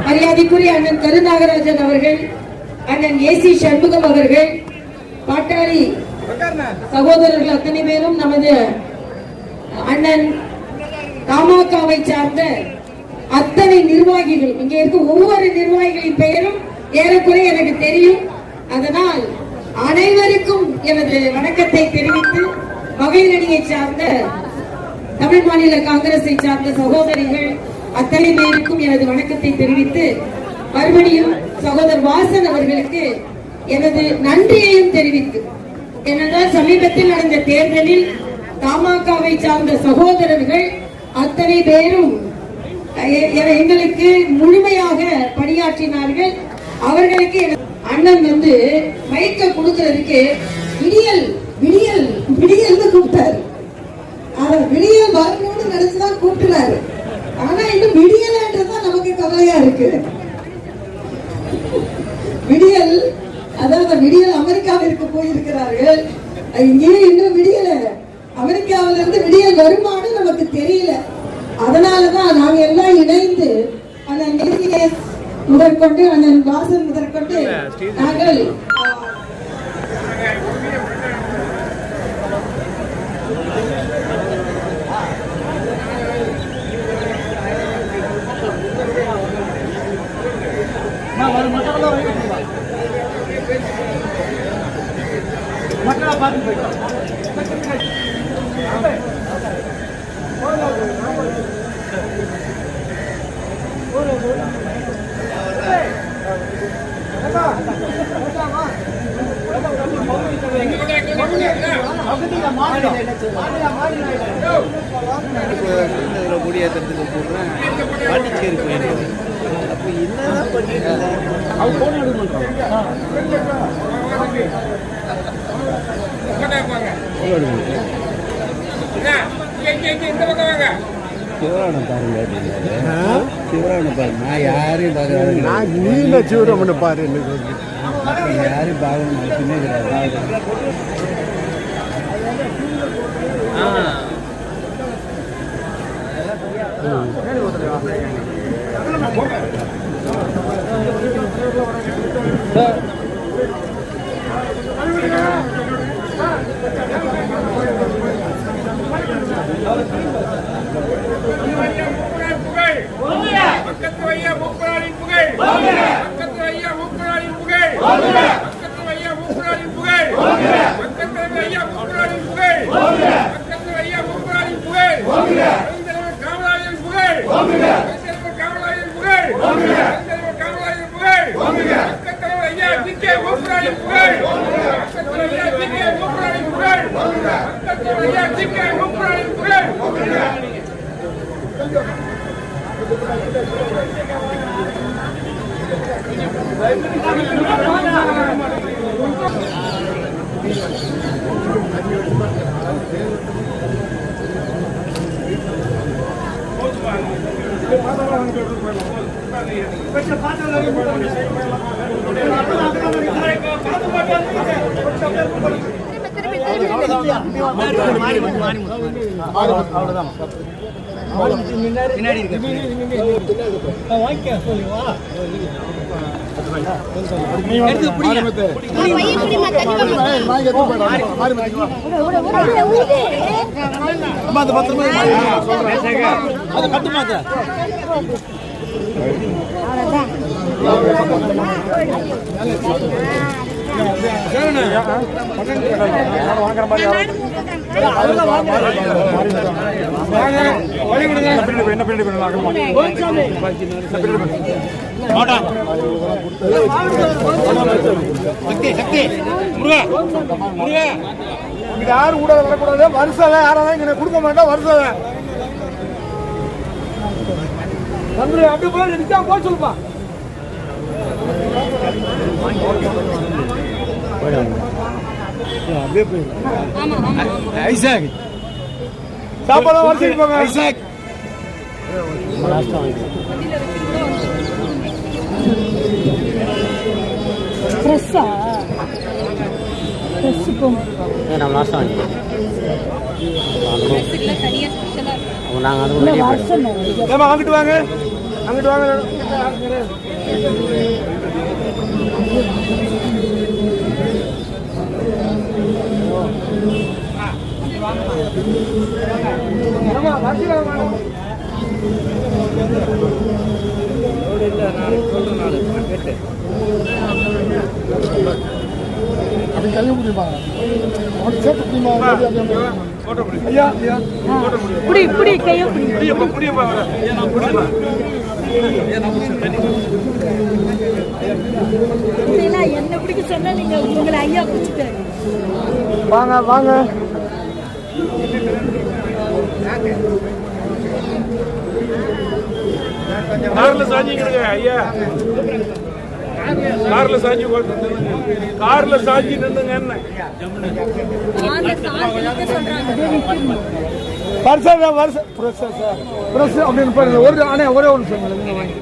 மரியாதைக்குரிய அண்ணன் கருநாகராஜன் அவர்கள் அண்ணன் ஏ சி சண்முகம் அவர்கள் பாட்டாளி சகோதரர்கள் அத்தனை பேரும் நமது அண்ணன் தமாகாவை சார்ந்த அத்தனை நிர்வாகிகள் இங்கே இருக்க ஒவ்வொரு நிர்வாகிகளின் பெயரும் ஏறக்குறைய எனக்கு தெரியும். அதனால் அனைவருக்கும் எனது வணக்கத்தை தெரிவித்து மகளிரணியை சார்ந்த தமிழ் மாநில காங்கிரஸை சார்ந்த சகோதரிகள் அத்தனை பேருக்கும் எனது வணக்கத்தை தெரிவித்து மறுபடியும் சகோதரர் வாசன் அவர்களுக்கு எனது நன்றியையும் தெரிவித்து ஏனென்றால் சமீபத்தில் நடந்த தேர்தலில் தமாகவை சார்ந்த சகோதரர்கள் அத்தனை பேரும் எங்களுக்கு முழுமையாக பணியாற்றினார்கள். அவர்களுக்கு அண்ணன் வந்து மைக்க கொடுக்கறதுக்கு விடியல் விடியல் விடியல்னு கூப்பிட்டாரு. அவர் விடியல் வரணும்னு நினைச்சுதான் கூப்பிட்டுறாரு ஆனா இன்னும் விடியலன்றதுதான் நமக்கு கவலையா இருக்கு. விடியல் அதாவது விடியல் அமெரிக்காவிற்கு போயிருக்கிறார்கள். இங்கேயும் இன்னும் விடியல. அமெரிக்காவில இருந்து விடியல் வருமானு நமக்கு தெரியல. அதனாலதான் நாங்க எல்லாம் இணைந்து அண்ணன் முதற்கொண்டு அண்ணன் வாசன் முதற்கொண்டு நாங்கள் మక్కడ పాత్ర పెట్టాం இதில் முடியாதுறதுக்கு போடுறேன் பாண்டிச்சேரி போயிருக்கேன். அப்போ என்னதான் பண்ணிட்டு அவன் ஃபோன் சிவராணம் பாருங்க அப்படின்னாரு. சிவராணம் பாருங்க. நான் யாரையும் பார்க்கறது நான் நீல சிவரமனை பாரு எனக்கு. யாரையும் பார்க்கணும் அவசியமே கிடையாது புகழ் காமராஜன் புகழ் பெருந்தலைவர் காமராஜன் புகழ் பக்கத்து ஐயா டி கே மூப்பனாரின் யாரும் கூட வரக்கூடாது வருஷம் யாராவது கொடுக்க மாட்டோம் வருஷம் தம்பி அப்படி போய் நிச்சா போக சொல்லுப்பா. அப்படியே போய் ஐசாக். சாப்பாடு வரிசைக்கு போங்க. ஐசாக். ஃப்ரெஷ்ஷா ஃப்ரெஷ் நம்ம லாஸ்ட் வாங்கி நாங்கள் அது வாங்கிட்டு வாங்க அங்கிட்டு வாங்க. வாங்க. அப்படி கையை பிடிப்பாங்க அப்படி சேர்த்து பிடிப்பாங்க ஐயா ஐயா புடி புடி கையை புடி இதெல்லாம் என்ன பிடிக்க சொன்னா நீங்க உங்களை ஐயா பிடிச்சிட்டாரு வாங்க வாங்க. கார்ல சாஞ்சிக்கிறங்க ஐயா. கார்ல சாஞ்சி கார்ல சாஞ்சி நின்னுங்க என்ன வருஷம் வருஷம் பிரஸ் அப்படின்னு பாருங்க ஒரு ஆனே ஒரே ஒன்று சொல்லுங்க வாங்கி